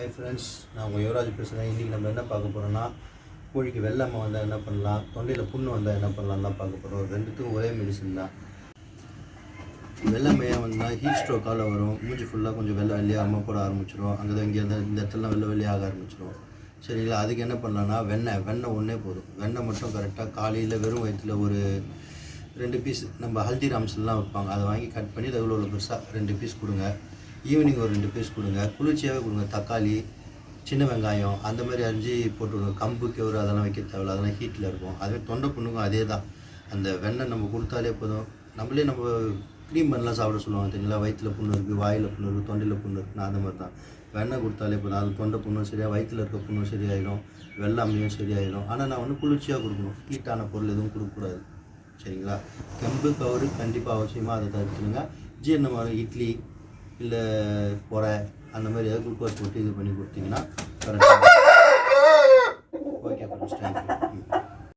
Hi friends நான் உங்கள் யுவராஜ் பேசுகிறேன் இன்றைக்கி நம்ம என்ன பார்க்க போகிறோன்னா கோழிக்கு வெள்ளாமை வந்தால் என்ன பண்ணலாம்? தொண்டையில் புண்ணு வந்தால் என்ன பண்ணலாம் தான் பார்க்க போகிறோம் ரெண்டுத்துக்கும் ஒரே மெடிசன் தான். வெள்ளைமையாக வந்தால் ஹீட் ஸ்ட்ரோக்கால் வரும். மூஞ்சி ஃபுல்லாக கொஞ்சம் வெள்ளை வெள்ளையாக அம்மா போட ஆரம்பிச்சிடும் அங்கே தான் இங்கே இந்த இடத்துலலாம் வெள்ளை வெள்ளையாக ஆரம்பிச்சிடும் சரிங்களா? அதுக்கு என்ன பண்ணலாம்னா வெண்ணெய் வெண்ணெய் ஒன்றே போதும். வெண்ணெய் மட்டும் கரெக்டாக காலையில் வெறும் வயிற்றுல ஒரு ரெண்டு பீஸ் நம்ம ஹல்திராம்ஸ்லாம் வைப்பாங்க. அதை வாங்கி கட் பண்ணி அதில் இவ்வளோ பெருசாக ரெண்டு பீஸ் கொடுங்க. ஈவினிங் ஒரு ரெண்டு பீஸ் கொடுங்க. குளிர்ச்சியாகவே கொடுங்க. தக்காளி சின்ன வெங்காயம் அந்த மாதிரி அரிஞ்சு போட்டுவிடுங்க கம்பு கெவுரு அதெல்லாம் வைக்க தேவையில்ல. அதெல்லாம் ஹீட்டில் இருக்கும். அதுவே தொண்டை புண்ணுக்கும் அதே தான். அந்த வெண்ணெய் நம்ம கொடுத்தாலே போதும். நம்மளே நம்ம க்ரீம் பண்ணலாம் சாப்பிட சொல்லுவாங்க தெரியுங்களா? வயிற்றில் புண்ணு இருக்குது வாயில் புண்ணு இருக்குது தொண்டையில் புண்ணு இருக்குன்னா அந்த மாதிரி தான். வெண்ணெய் கொடுத்தாலே போதும். அது தொண்டை புண்ணும் சரியாக வயிற்றில் இருக்க புண்ணும் சரியாயிடும். வெள்ளாமையும் சரியாயிடும். ஆனால் நான் வந்து குளிர்ச்சியாக கொடுக்கணும். ஹீட்டான பொருள் எதுவும் கொடுக்கக்கூடாது. சரிங்களா? கம்பு கவுரு கண்டிப்பாக அவசியமாக அதை தவிர்த்துடுங்க. ஜீரணமாக இட்லி இல்லை குறை அந்த மாதிரி ஏதாவது குளுக்கோஸ் போட்டு இது பண்ணி கொடுத்தீங்கன்னா கரெக்டாக ஓகே ஃப்ரெண்ட்ஸ் தேங்க்யூ